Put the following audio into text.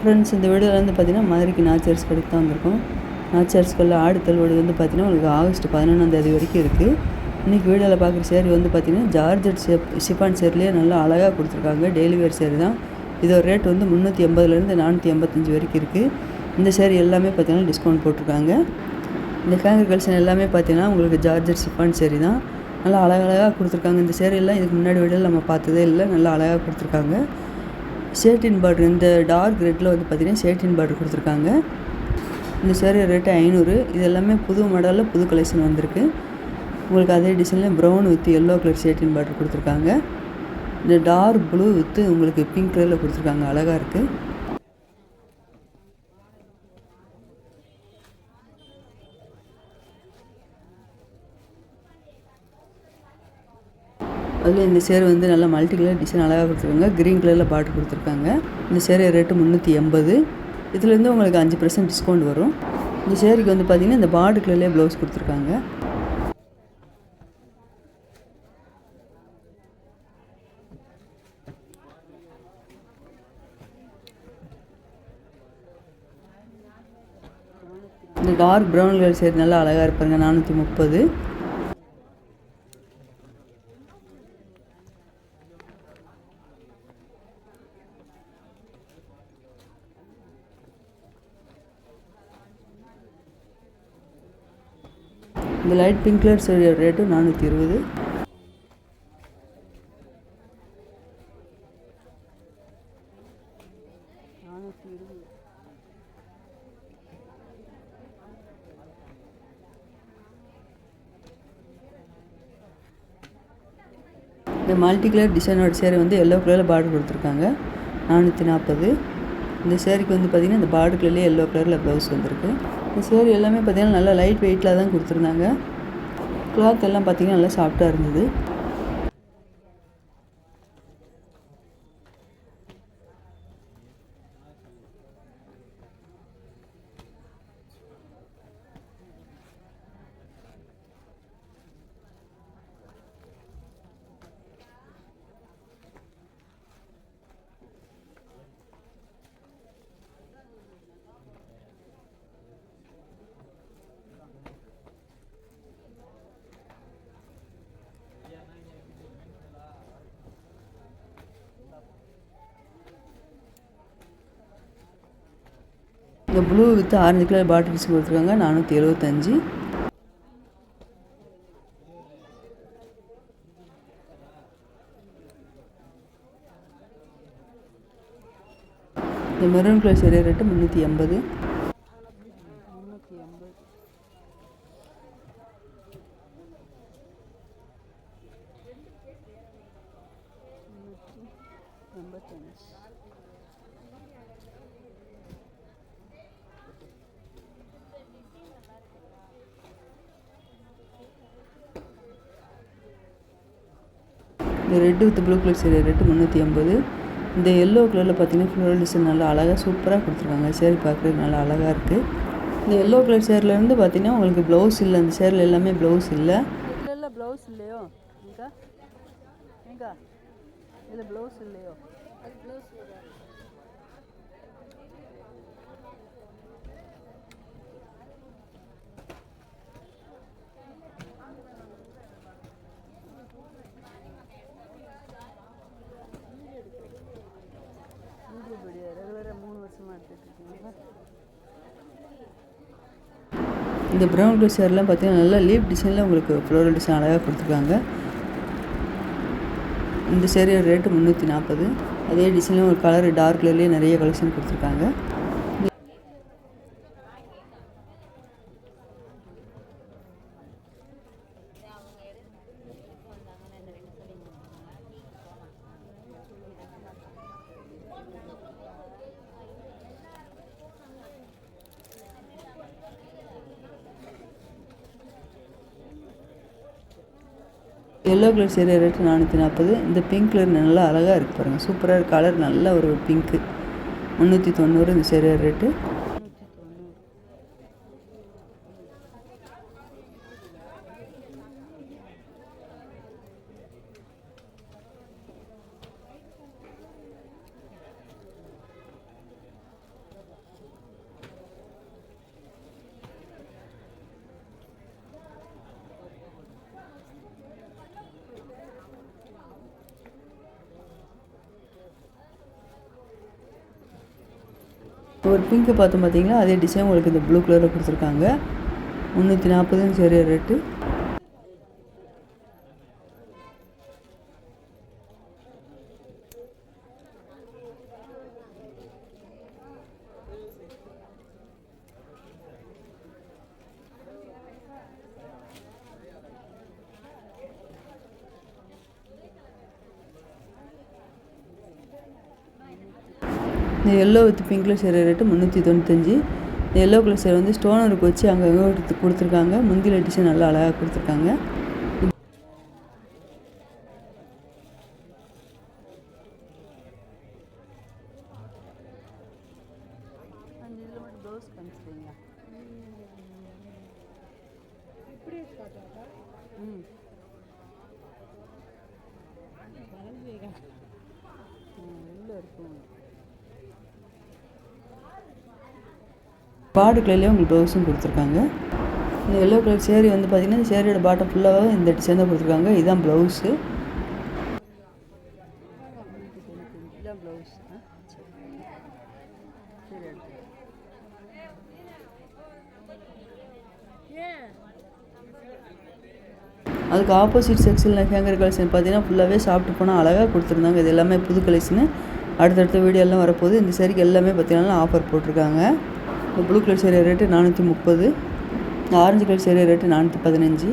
Friends இந்த வீடியோவில் வந்து பார்த்தீங்கன்னா மதுரைக்கு நாச்சர்ஸ் கடைக்கு தான் வந்திருக்கோம். நாச்சர்ஸ்களில் ஆடு தள்ளுபடி வந்து பார்த்தீங்கன்னா உங்களுக்கு ஆகஸ்ட் பதினொன்றாந்தேதி வரைக்கும் இருக்குது இன்றைக்கி வீடியோவில் பார்க்குற சேரீ வந்து பார்த்தீங்கன்னா ஜார்ஜட் ஷிப் ஷிஃபான் சேரிலேயே நல்லா அழகாக கொடுத்துருக்காங்க. டெய்லி வேர் சேரீ தான். இதோட ரேட் வந்து முந்நூற்றி எண்பதுலேருந்து நானூற்றி எண்பத்தஞ்சு வரைக்கும் இருக்குது இந்த சேரீ எல்லாமே பார்த்தீங்கன்னா டிஸ்கவுண்ட் போட்டிருக்காங்க. இந்த கேங்கர் கலெக்ஷன் எல்லாமே பார்த்தீங்கன்னா உங்களுக்கு ஜார்ஜர் ஷிஃபான் சேரீ தான். நல்லா அழகழகாக கொடுத்துருக்காங்க. இந்த சேரீலாம் இதுக்கு முன்னாடி வீடியோவில் நம்ம பார்த்ததே இல்லை. நல்லா அழகாக கொடுத்துருக்காங்க. ஷேட்டின் பார்டர் இந்த டார்க் ரெட்டில் வந்து பார்த்தீங்கன்னா ஷேட்டின் பார்டர் கொடுத்துருக்காங்க. இந்த சேரீ ரேட்டு ஐநூறு. இது எல்லாமே புது மாடலில் புது கலெக்ஷன் வந்திருக்கு. உங்களுக்கு அதே டிசைனில் ப்ரௌன் வித் எல்லோ கலர் ஷேட்டின் பார்டர் கொடுத்துருக்காங்க. இந்த டார்க் ப்ளூ வித்து உங்களுக்கு பிங்க் கலரில் கொடுத்துருக்காங்க. அழகாக இருக்குது அதில் இந்த சேர் வந்து நல்லா மல்டி கலர் டிசைன் அழகாக கொடுத்துருக்காங்க. க்ரீன் கலரில் பாட்டு கொடுத்துருக்காங்க. இந்த சேர் ரேட்டு முந்நூற்றி எண்பது. இதுலேருந்து உங்களுக்கு அஞ்சு பர்சன்ட் டிஸ்கவுண்ட் வரும். இந்த சேருக்கு வந்து பார்த்திங்கன்னா இந்த பார்டு கலர்லேயே ப்ளவுஸ் கொடுத்துருக்காங்க. இந்த டார்க் ப்ரௌன் கலர் சேர் நல்லா அழகாக இருப்பாங்க நானூற்றி முப்பது. இந்த லைட் பிங்க் கலர் ரேட்டு நானூற்றி இருபது. இந்த மல்டி கலர் டிசைனோட சேரீ வந்து எல்லோ கலரில் பார்டர் கொடுத்துருக்காங்க. நானூற்றி நாற்பது இந்த சேரீக்கு வந்து பார்த்திங்கன்னா இந்த பார்டர்லேயே எல்லோ கலரில் ப்ளவுஸ் வந்திருக்கு. இந்த சேரீ எல்லாமே பார்த்திங்கன்னா நல்லா லைட் வெயிட்டில் தான் கொடுத்துருந்தாங்க. கிளாத் எல்லாம் பார்த்திங்கன்னா நல்லா சாஃப்டாக இருந்தது. இந்த blue with orange colour bottles கொடுத்துருக்காங்க. நானூற்றி எழுபத்தஞ்சி இந்த மெரூன் கலர் சேரீ ரேட்டு முந்நூற்றி எண்பது. இந்த red with blue colour sari rate முந்நூற்றி ஐம்பது. இந்த எல்லோ கலரில் பார்த்தீங்கன்னா ஃப்ளோரல் டிசைன் நல்லா அழகாக சூப்பராக கொடுத்துருக்காங்க. சேரீ பார்க்குறதுக்கு நல்லா அழகாக இருக்குது இந்த எல்லோ கலர் சேரிலேருந்து பார்த்தீங்கன்னா உங்களுக்கு ப்ளவுஸ் இல்லை. அந்த சேரில் எல்லாமே ப்ளவுஸ் இல்லை. இல்லை ப்ளவுஸ் இல்லையோ? எங்கா எங்கா இதில் ப்ளவுஸ் இல்லையோ? இந்த ப்ரௌன் கலர் சேர்லாம் பார்த்தீங்கன்னா நல்லா லீப் டிசைனில் உங்களுக்கு ஃப்ளோரல் டிசைன் அழகாக கொடுத்துருக்காங்க. இந்த சேரீ ரேட்டு முந்நூற்றி நாற்பது அதே டிசைனில் ஒரு கலர் டார்க் கலர்லேயே நிறைய கலெக்ஷன் கொடுத்துருக்காங்க. எல்லோ கலர் சேரீ ரேட்டு நானூற்றி நாற்பது இந்த பிங்க் கலர் நல்லா அழகாக இருக்குது பாருங்கள் சூப்பராக கலர் நல்ல ஒரு பிங்க்கு முந்நூற்றி தொண்ணூறு இந்த சேரீ ரேட்டு ஒரு பிங்க்கு பார்த்தோம் பார்த்தீங்கன்னா அதே டிசைன் உங்களுக்கு இந்த ப்ளூ கலரில் கொடுத்துருக்காங்க. முந்நூற்றி நாற்பதுன்னு சரி ரேட்டு இந்த எல்லோ வித் பிங்க்கில் சேர ரேட்டு முந்நூற்றி தொண்ணூத்தஞ்சு. இந்த எல்லோ கலர் சேர் வந்து ஸ்டோன் ஒர்க் வச்சு அங்கங்கே எடுத்து கொடுத்துருக்காங்க. முந்தியில் டிசைன் நல்லா அழகாக கொடுத்துருக்காங்க. உள்ளே இருக்கும் பாடு கலர்லேயே உங்களுக்கு ப்ளவுஸும் கொடுத்துருக்காங்க. இந்த எல்லோ கலர் சேரீ வந்து பார்த்தீங்கன்னா இந்த சேரீயோட பாட்டம் ஃபுல்லாக இந்த டிசைன் தான் கொடுத்துருக்காங்க. இதுதான் ப்ளவுஸு ப்ளவுஸ் அதுக்கு ஆப்போசிட் செக்ஷனில் ஹேங்கர் கலெக்ஷன் பார்த்தீங்கன்னா ஃபுல்லாகவே சாப்பிட்டு போனால் அழகாக கொடுத்துருந்தாங்க. இது எல்லாமே புது கலெக்ஷனு அடுத்தடுத்த வீடியோலாம் வரப்போகுது. இந்த சரிக்கு எல்லாமே பார்த்தீங்கன்னா ஆஃபர் போட்டிருக்காங்க. ப்ளூ கலர் சேரீ ரேட்டு நானூற்றி முப்பது ஆரஞ்சு கலர் சேரீ ரேட்டு நானூற்றி பதினஞ்சு.